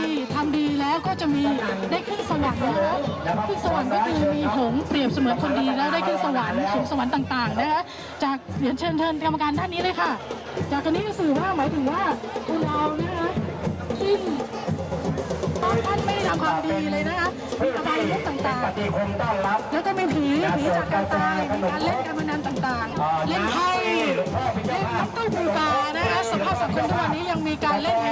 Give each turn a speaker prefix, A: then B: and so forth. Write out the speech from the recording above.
A: าทำดีทดีแล้วก็จะมีได้ขึ้นสวรรค์นะคะขึ้นสวรรค์ก็คือมีผงเปรียบเสมือนคนดีแล้วได้ขึ้นสวรรค์สูงสวรรค์ต่างๆนะคะจากเรียนเชิญเชิญกรรมการท่านนี้เลยค่ะ จากอันนี้ก็สื่อว่าหมายถึงว่าคนเรานะคะที่ท่านไม่ได้ทำความดีเลยนะคะมีอบายมุขต่างๆ แล้วก็มีผีผีจากการตายมีการเล่นการพนันต่างๆ เล่นไพ่เล่นน้ำตู้ปูปลานะคะสภาพสังคมทุกวันนี้ยังมีการเล่นไพ